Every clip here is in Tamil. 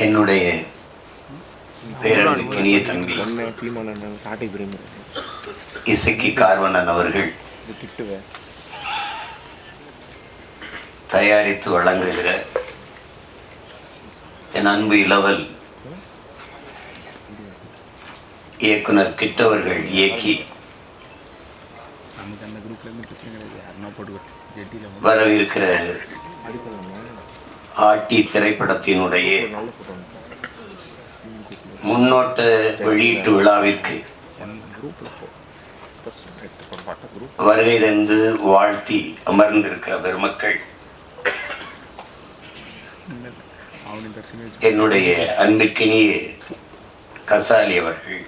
என்னுடைய பேரனுக்கு இனிய தம்பி இசக்கி கார்வண்ணன் அவர்கள் தயாரித்து வழங்குகிற என் அன்பு இளவல் இயக்குனர் கிட்டவர்கள் இயக்கி வரவிருக்கிற ஆட்டி திரைப்படத்தினுடைய முன்னோட்ட வெளியீட்டு விழாவிற்கு வருகையிலிருந்து வருகை தந்து வாழ்த்தி அமர்ந்திருக்கிற பெருமக்கள் என்னுடைய அன்பிற்கினிய கசாலி அவர்கள்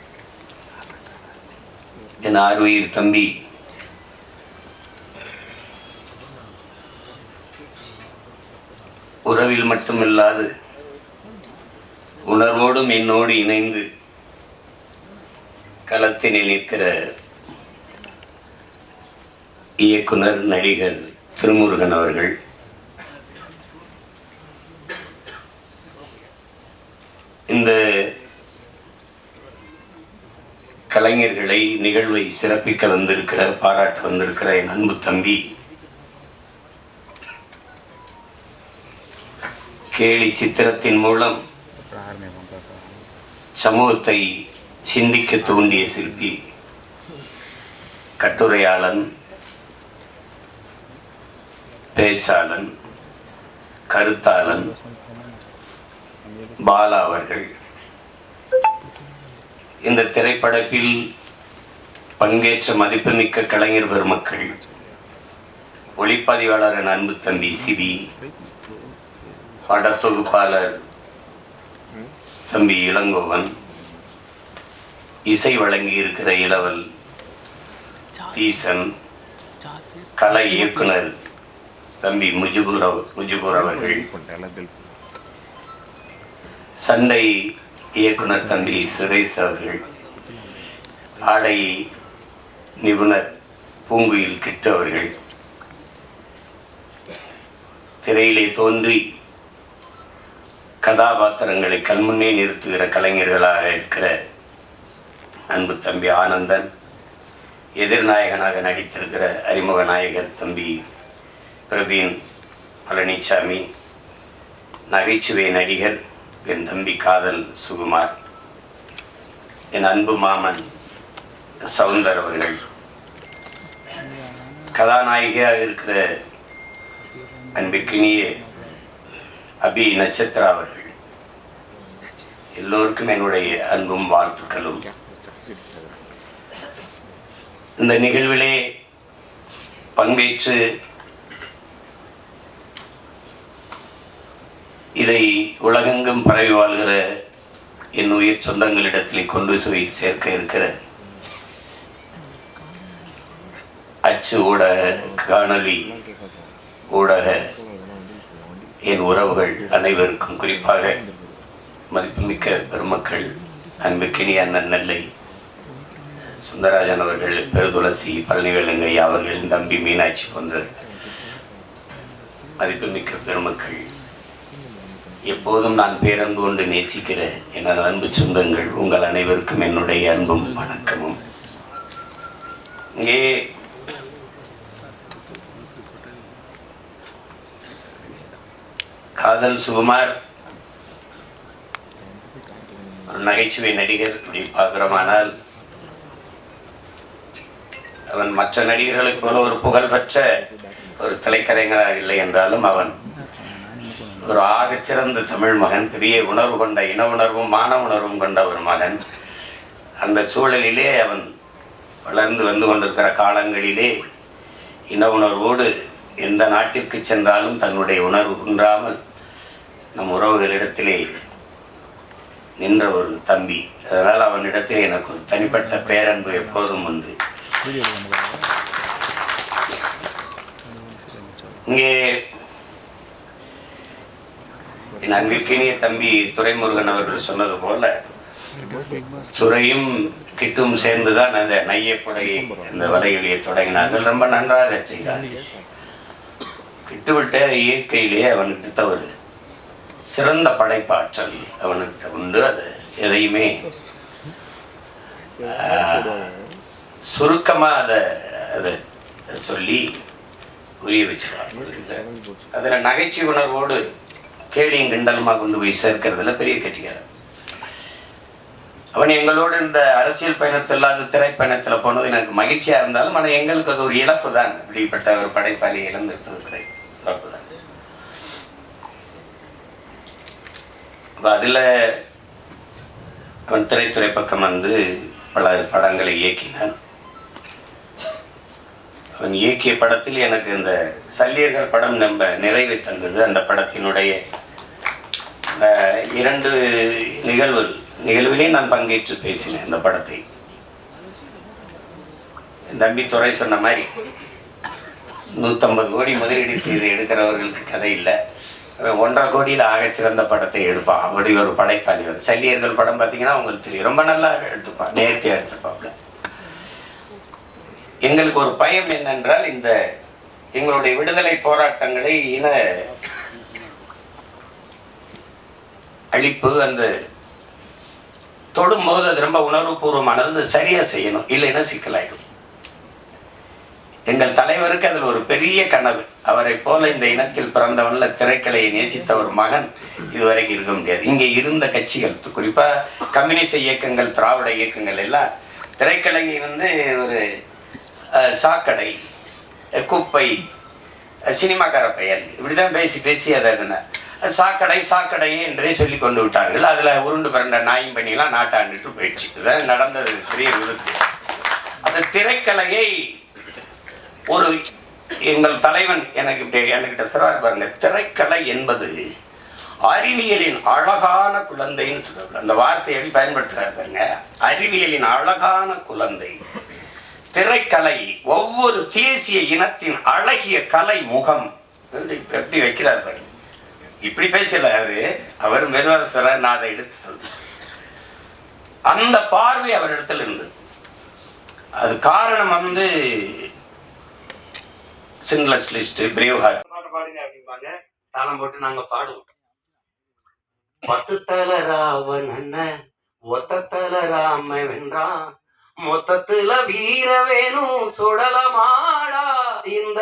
என் ஆர்வயிர் தம்பி உறவில் மட்டுமில்லாது உணர்வோடும் என்னோடு இணைந்து களத்தினில் நிற்கிற இயக்குனர் நடிகர் திருமுருகன் அவர்கள் இந்த கலைஞர்களை நிகழ்வை சிறப்பிக்க வந்திருக்கிற பாராட்ட வந்திருக்கிற என் அன்பு தம்பி கேலி சித்திரத்தின் மூலம் சமூகத்தை சிந்திக்க தூண்டிய சிற்பி கட்டுரையாளன் பேச்சாளன் கருத்தாளன் பாலா அவர்கள். இந்த திரைப்படத்தில் பங்கேற்ற மதிப்புமிக்க கலைஞர் பெருமக்கள் ஒளிப்பதிவாளர் என் அன்பு தம்பி சிபி படத்தொகுப்பாளர் தம்பி இளங்கோவன். இசை வழங்கி இருக்கிற இளவல் தீசன். கலை இயக்குனர் தம்பி முஜிபுர் அவ- அவர்கள். சண்டை இயக்குனர் தம்பி சுரேஷ் அவர்கள். ஆடை நிபுணர் பூங்குயில் கிட்டு அவர்கள் திரையிலே தோன்றி கதாபாத்திரங்களை கண்முன்னே நிறுத்துகிற கலைஞர்களாக இருக்கிற அன்பு தம்பி ஆனந்தன் எதிர்நாயகனாக நடித்திருக்கிற அறிமுக நாயகர் தம்பி பிரவீன் பழனிசாமி நகைச்சுவை நடிகர் என் தம்பி காதல் சுகுமார் என் அன்பு மாமன் சவுந்தர் அவர்கள். கதாநாயகியாக இருக்கிற அன்பிற்கினிய அபி நட்சத்திரா அவர்கள். எல்லோருக்கும் என்னுடைய அன்பும் வாழ்த்துக்களும். இந்த நிகழ்விலே பங்கேற்று இதை உலகெங்கும் பரவி வாழ்கிற என் உயிர் சொந்தங்களிடத்திலே கொண்டு போய் சேர்க்க இருக்கிற அச்சு ஊடக காணொலி ஊடக என் உறவுகள் அனைவருக்கும் குறிப்பாக மதிப்புமிக்க பெருமக்கள் அன்புக்கினி அண்ணன் நெல்லை சுந்தரராஜன் அவர்கள் பெருதுளசி பழனிவேலுங்கை அவர்களின் தம்பி மீனாட்சி போன்ற மதிப்புமிக்க பெருமக்கள். எப்போதும் நான் பேரன்பு கொண்டு நேசிக்கிற எனது அன்பு சொந்தங்கள் உங்கள் அனைவருக்கும் என்னுடைய அன்பும் வணக்கமும். இங்கே காதல் சுகுமார். ஒரு நகைச்சுவை நடிகர் அப்படி பார்க்குறோமானால் அவன் மற்ற நடிகர்களைப் போல ஒரு புகழ்பெற்ற ஒரு திரைக்கலைஞராக இல்லை என்றாலும் அவன் ஒரு ஆகச்சிறந்த தமிழ் மகன் பெரிய உணர்வு கொண்ட இன உணர்வும் மான உணர்வும் கொண்ட ஒரு மகன். அந்த சூழலிலே அவன் வளர்ந்து வந்து கொண்டிருக்கிற காலங்களிலே இன உணர்வோடு எந்த நாட்டிற்கு சென்றாலும் தன்னுடைய உணர்வு குன்றாமல் நம் உறவுகளிடத்திலே நின்ற ஒரு தம்பி. அதனால் அவனிடத்தில் எனக்கு ஒரு தனிப்பட்ட பேரன்பு எப்போதும் உண்டு. இங்கே என் அன்பிற்கினிய தம்பி துரைமுருகன் அவர்கள் சொன்னது போல துறையும் கிட்டும் சேர்ந்துதான் அந்த நையப்புடையை அந்த வலையொலியை தொடங்கினார்கள். ரொம்ப நன்றாக செய்தார்கள் கிட்டுவிட்ட இயற்கையிலே அவனுக்கு ஒரு சிறந்த படைப்பாற்றல் அவனுக்கு உண்டு. அது எதையுமே சுருக்கமாக அதை அதை சொல்லி புரிய வச்சிருவாங்க அதில் நகைச்சுவை உணர்வோடு கேலியும் கிண்டலுமா கொண்டு போய் சேர்க்கறதுல பெரிய கட்டிக்காரன். அவன் எங்களோடு இந்த அரசியல் பயணத்தில் இல்லாத திரைப்பயணத்தில் போனது எனக்கு மகிழ்ச்சியா இருந்தாலும் ஆனால் எங்களுக்கு அது ஒரு இழப்பு தான் இப்படிப்பட்ட ஒரு படைப்பாளி இழந்திருப்பது கிடையாது இழப்பு தான் இப்போ அதில் அவன் திரைத்துறை பக்கம் வந்து பல படங்களை இயக்கினான். அவன் இயக்கிய படத்தில் எனக்கு இந்த சல்லியர்கள் படம் நம்ம நிறைவை தந்தது. அந்த படத்தினுடைய இரண்டு நிகழ்வு நிகழ்விலையும் நான் பங்கேற்று பேசினேன் இந்த படத்தை. என் தம்பி துறை சொன்ன மாதிரி நூற்றம்பது கோடி முதலீடு செய்து எடுக்கிறவர்களுக்கு கதை இல்லை. ஒன்றரை கோடியில் ஆகச்சிறந்த படத்தை எடுப்பான். அப்படி ஒரு படைப்பாளி வந்து சல்லியர்கள் படம் பார்த்தீங்கன்னா உங்களுக்கு தெரியும். ரொம்ப நல்லா எடுத்துப்பான். நேர்த்தியாக எடுத்துப்பாப்ல. எங்களுக்கு ஒரு பயம் என்னென்றால் இந்த எங்களுடைய விடுதலை போராட்டங்களை இன அழிப்பு அந்த தொடும்போது அது ரொம்ப உணர்வுபூர்வமானது. சரியாக சரியா செய்யணும். இல்லைன்னா சிக்கலாயிடும். எங்கள் தலைவருக்கு அதில் ஒரு பெரிய கனவு. அவரை போல இந்த இனத்தில் பிறந்தவன்ல திரைக்கலையை நேசித்த ஒரு மகன் இதுவரைக்கும் இருக்க முடியாது. இங்கே இருந்த கட்சிகள் குறிப்பாக கம்யூனிஸ்ட் இயக்கங்கள் திராவிட இயக்கங்கள் எல்லாம் திரைக்கலையை வந்து ஒரு சாக்கடை குப்பை சினிமாக்கார பெயர். இப்படிதான் பேசி பேசி அதை அதுன சாக்கடை சாக்கடை என்றே சொல்லி கொண்டு விட்டார்கள். அதில் உருண்டு பிறண்ட நாயும் பண்ணிலாம் நாட்டாண்டுட்டு போயிடுச்சு. இதுதான் நடந்தது பெரிய விபத்து. அந்த திரைக்கலையை ஒரு எங்கள் தலைவன் எனக்கு இப்படி என்கிட்ட சிறார் பாருங்க திரைக்கலை என்பது அறிவியலின் அழகான குழந்தைன்னு சொல்ல அந்த வார்த்தையை எப்படி பயன்படுத்துகிறார் பாருங்க அறிவியலின் அழகான குழந்தை. திரைக்கலை ஒவ்வொரு தேசிய இனத்தின் அழகிய கலை முகம். எப்படி வைக்கிறார் பாருங்க. இப்படி பேசல அவரு. அவர் மெதுவாக சொல்றாரு நான் அதை எடுத்து சொல்றேன். அந்த பார்வை அவர் இடத்துல இருந்தது. அது காரணம் வந்து சிங்லஸ் லிஸ்ட் பிரேவ் ஹார்ட். பாட்டு பாடுங்க அப்படிம்பாங்க. தாளம் போட்டு நாங்க பாடுவோம். பத்து தல ராவன் அண்ணன் ஒத்த தல ராம வென்றான் மொத்தத்துல வீர வேணும் சுடலமாடா? இந்த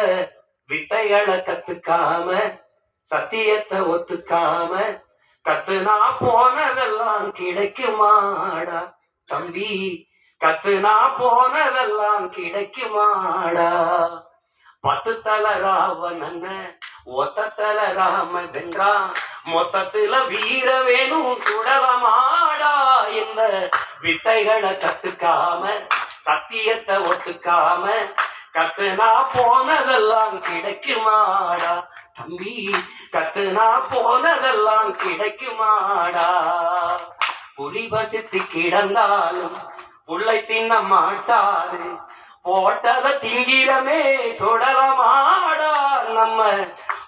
வித்தைகளை கத்துக்காம சத்தியத்தை ஒத்துக்காம கத்துனா போனதெல்லாம் கிடைக்குமாடா? தம்பி கத்துனா போனதெல்லாம் கிடைக்குமாடா? பத்து தல ராவணன் ஒத்த தல ராம வென்றான் மொத்தத்துல வீர வேணும் சுடலமாடா இந்த வித்தைகளை கத்துக்காம சத்தியத்தை ஒத்துக்காம கத்துனா போனதெல்லாம் கிடைக்குமாடா. தம்பி கத்துனா போனதெல்லாம் கிடைக்குமாடா. புலி வசித்து கிடந்தாலும் புள்ளை தின்ன மாட்டாது. போட்டத திங்கிறமே சுடலமாடா நம்ம.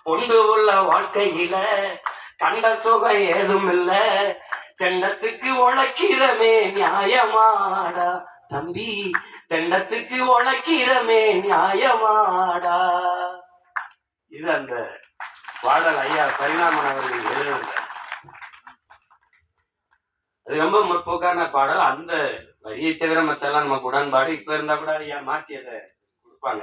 கொண்டு உள்ள வாழ்க்கையில கண்ட சுகம் ஏதும் இல்ல தென்னத்துக்கு உழைக்கிறமே நியாயமாடா. தம்பி தென்னத்துக்கு உழைக்கிறமே நியாயமாடா. இது அந்த பாடல் ஐயா பரிணாமன் அவர்கள் எழுதுங்க அது ரொம்ப முற்போக்கான பாடல். அந்த வரியை தவிர மத்தெல்லாம் நமக்கு உடன்பாடு. இப்ப இருந்தா கூட ஐயா மாத்தி அதை கொடுப்பாங்க.